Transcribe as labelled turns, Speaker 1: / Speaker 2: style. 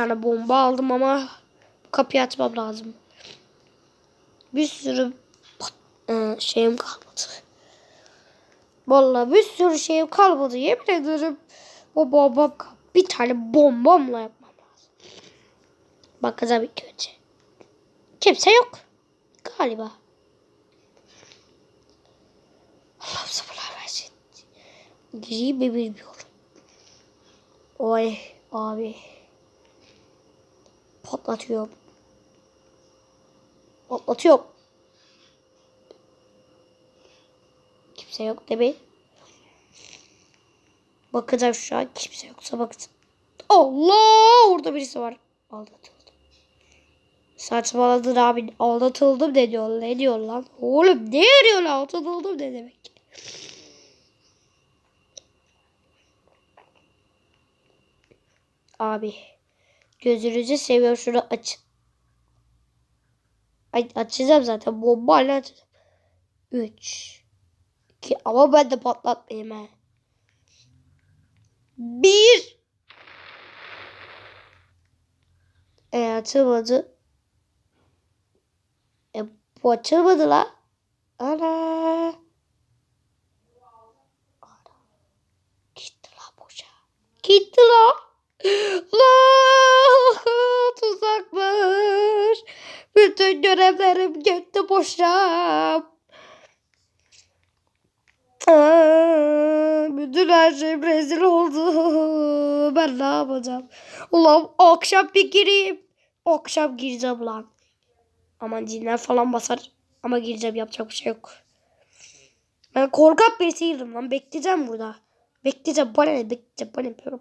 Speaker 1: tane bomba aldım ama kapıyı açmam lazım. Bir sürü e, şeyim kalmadı. Vallahi bir sürü şeyim kalmadı. Yemin ederim. O bomba bir tane bombamla yapmam lazım. Bakacağım ilk önce. Kimse yok. Galiba. Allah'ım sabırlar versin. Gireyim mi bilmiyorum. Oy abi. Patlatıyorum. Patlatıyorum. Kimse yok demeyin. Bakacağım şu an kimse yoksa bakacağım. Allah orada birisi var. Aldatıldım. Saçmaladın abi. Aldatıldım ne diyor? Ne diyor lan? Oğlum ne arıyor lan? Aldatıldım ne demek? Abi. Gözünüzü seviyorum şunu aç. Ay, açacağım zaten. Bombayla açacağım. 3 2 Ama ben de patlatmayayım ha. 1 E açılmadı. E bu açılmadı la. Ana. Gitti la boşa. Gitti la. La. Bütün görevlerim gitti boşa. Bütün her şeyim rezil oldu. Ben ne yapacağım? Ulan akşam bir gireyim. Akşam gireceğim lan. Aman cinler falan basar. Ama gireceğim yapacak bir şey yok. Ben korkak birisiydim lan. Bekleyeceğim burada. Bekleyeceğim. Bana ne? Bekleyeceğim. Bana? Bana ne?